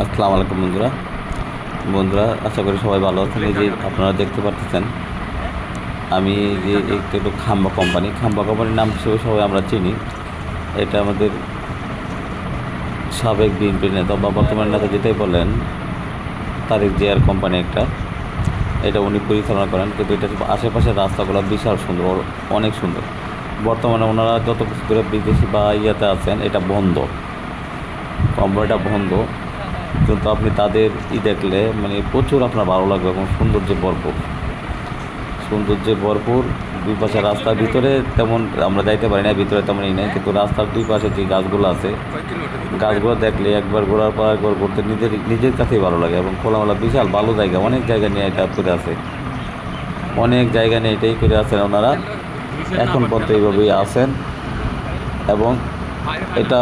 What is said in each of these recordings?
আসসালামু আলাইকুম বন্ধুরা। বন্ধুরা, আশা করি সবাই ভালো আছেন। এই যে আপনারা দেখতে পাচ্ছেন আমি যে একটু একটু খাম্বা কোম্পানি। খাম্বা কোম্পানির নাম হিসেবে সবাই আমরা চিনি। এটা আমাদের সাবেক বিএনপি নেতা বা বর্তমান নেতা যেটাই বলেন, তারেক জিয়ার কোম্পানি একটা। এটা উনি পরিচালনা করেন, কিন্তু এটা আশেপাশের রাস্তাগুলো বিশাল সুন্দর অনেক সুন্দর। বর্তমানে ওনারা যত কিছু করে বিদেশি বা ইয়েতে আছেন, এটা বন্ধ। কোম্পানিটা বন্ধ। কিন্তু আপনি তাদের ই দেখলে মানে প্রচুর আপনার ভালো লাগবে, এবং সৌন্দর্যে ভরপুর। সৌন্দর্যে ভরপুর, দুই পাশে রাস্তার ভিতরে তেমন আমরা যাইতে পারি না, ভিতরে তেমন ই নেই, কিন্তু রাস্তার দুই পাশে যে গাছগুলো আছে, গাছগুলো দেখলে একবার ঘোরার পর একবার ঘুরতে নিজের নিজের কাছেই ভালো লাগে, এবং খোলামেলা বিশাল ভালো জায়গা, অনেক জায়গা নিয়ে এটা করে আছে। অনেক জায়গা নিয়ে এটাই করে আছেন ওনারা। এখন পর্যন্ত এইভাবেই আছেন, এবং এটা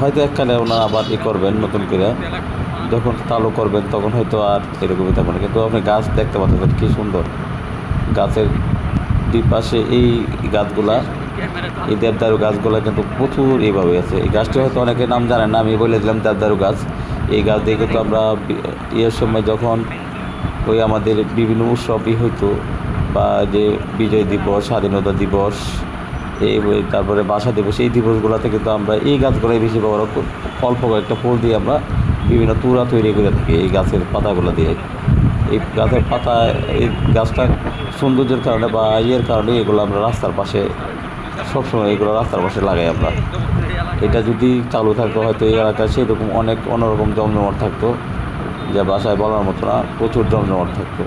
হয়তো এককালে ওনারা আবার ই করবেন নতুন করে। যখন চালু করবেন তখন হয়তো আর এরকমই থাকবে না কিন্তু আপনি গাছ দেখতে পাচ্ছেন কী সুন্দর। গাছের দুই পাশে এই গাছগুলা, এই দেবদারু গাছগুলো কিন্তু প্রচুর এইভাবে আছে। এই গাছটি হয়তো অনেকে নাম জানেন না, আমি বলে দিলাম দেবদারু গাছ। এই গাছ দিয়ে কিন্তু আমরা ইয়ের সময় যখন ওই আমাদের বিভিন্ন উৎসবই হইতো, বা যে বিজয় দিবস, স্বাধীনতা দিবস এই তারপরে বাসা দিবস এই দিবসগুলোতে কিন্তু আমরা এই গাছগুলোই বেশি ব্যবহার। অল্প কয়েকটা ফুল দিয়ে আমরা বিভিন্ন তুরা তৈরি করে থাকি এই গাছের পাতাগুলো দিয়ে। এই গাছের পাতা, এই গাছটা সৌন্দর্যের কারণে বা ইয়ের কারণে এগুলো আমরা রাস্তার পাশে, সবসময় এগুলো রাস্তার পাশে লাগাই আমরা। এটা যদি চালু থাকতো, হয়তো এই এলাকায় সেরকম অনেক অন্যরকম জমজমাট থাকতো, যে বাসায় বলার মতো না, প্রচুর জমজমাট থাকতো।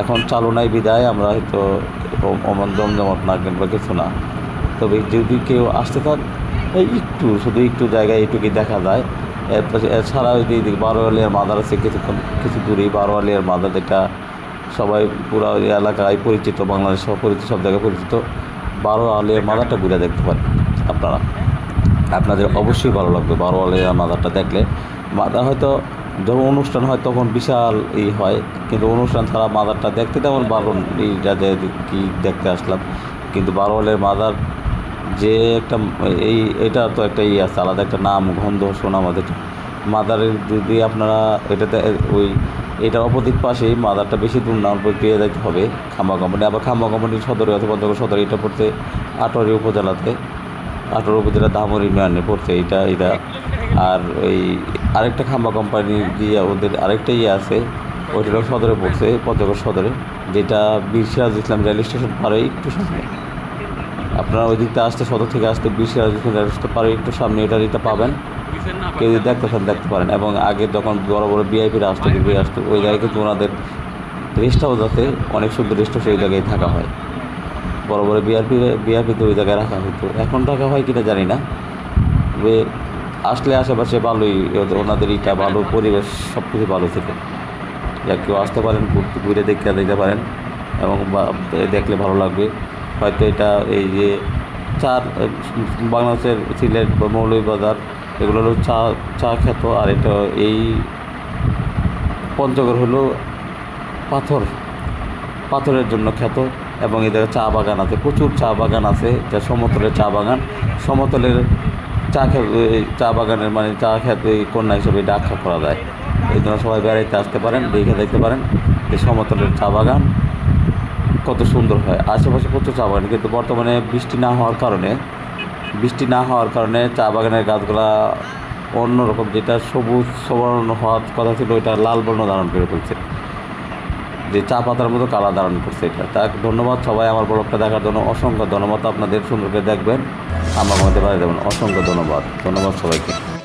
এখন চালু নাই, বিদায়, আমরা হয়তো অমন জমজমাট না কিংবা কিছু না। তবে যদি কেউ আসতে চান একটু, শুধু একটু জায়গায় এইটুকুই দেখা যায়। এরপর এছাড়া ওই যে এদিকে বারোয়ালিয়ার মাদার আছে কিছুক্ষণ, কিছু দূরেই বারোয়ালিয়ার মাদার যেটা সবাই পুরো এলাকায় পরিচিত, বাংলাদেশ পরিচিত, সব জায়গায় পরিচিত বারো আলিয়ার মাদারটা ঘুরে দেখতে পারেন আপনারা। আপনাদের অবশ্যই ভালো লাগবে বারো আলিয়ার মাদারটা দেখলে। মাদার হয়তো যখন অনুষ্ঠান হয় তখন বিশাল ই হয়, কিন্তু অনুষ্ঠান ছাড়া মাদারটা দেখতে তেমন ভালো এইটা যে কি দেখতে আসলাম। কিন্তু বারো আলিয়ার মাদার যে একটা এই, এটা তো একটা ইয়ে আছে, আলাদা একটা নাম, গন্ধ শোনা আমাদের মাদারের যদি আপনারা এটাতে ওই এটার অপোজিট পাশেই মাদারটা বেশি দূর না, অল্প পেয়ে যেতে হবে খাম্বা কোম্পানি আবার খাম্বা কোম্পানির সদরে অথবা পঞ্চগড় সদরে, এটা পড়তে আটোয়ারি উপজেলাতে। আটোয়ারি উপজেলা ধামর ইউনিয়নে পড়ছে এটা এটা আর ওই আরেকটা খাম্বা কোম্পানি দিয়ে ওদের আরেকটা ইয়ে আছে ওইটাও সদরে পড়ছে, পঞ্চগড় সদরে, যেটা বীর সিরাজ ইসলাম রেল স্টেশন পারে একটু সামনে। আপনারা ওই দিকটা আসতে, সদর থেকে আসতে, বিশ আসতে পারে একটু সামনে এটা এটা পাবেন। কেউ যদি দেখতে চান, দেখতে পারেন। এবং আগে যখন বড় বড় বিআইপিরা আসতো বিআই আসতো, ওই জায়গায় কিন্তু ওনাদের রেস্ট হাউস আছে অনেক সুন্দর রেস্ট ওই জায়গায় থাকা হয়। বড় বড় বিআরপি বিআরপিতে ওই জায়গায় রাখা হতো এখন থাকা হয় কিনা জানি না। তবে আসলে আশেপাশে ভালোই, ওনাদের ইটা ভালো, পরিবেশ সব কিছু ভালো থেকে। যা কেউ আসতে পারেন, ঘুরতে- ঘুরে দেখতে দেখতে পারেন। এবং দেখলে ভালো লাগবে। হয়তো এটা এই যে চার, বাংলাদেশের সিলেট বা মৌলভীবাজার এগুলো হলো চা চা খ্যাত আর এটা এই পঞ্চগড় হলো পাথর, পাথরের জন্য খ্যাত এবং এদের চা বাগান আছে। প্রচুর চা বাগান আছে যা সমতলের চা বাগান। সমতলের চা খেত চা বাগানের মানে চা এই কন্যা হিসেবে আখ্যা করা যায়। এই জন্য সবাই বেড়াইতে আসতে পারেন, দেখে দেখতে পারেন এই সমতলের চা বাগান। কত সুন্দর হয়। আশেপাশে প্রচুর চা বাগান, কিন্তু বর্তমানে বৃষ্টি না হওয়ার কারণে, বৃষ্টি না হওয়ার কারণে চা বাগানের গাছগুলা অন্যরকম, যেটা সবুজ সবর্ণ হওয়ার কথা ছিল, ওইটা লাল বর্ণ ধারণ করে ফেলছে যে চা পাতার মতো কালা ধারণ করছে এটা। তাক ধন্যবাদ সবাই আমার ব্লগটা দেখার জন্য। অসংখ্য ধন্যবাদ। আপনাদের সুন্দর করে দেখবেন, আমার মধ্যে বাড়ি দেবেন। অসংখ্য ধন্যবাদ। ধন্যবাদ সবাইকে।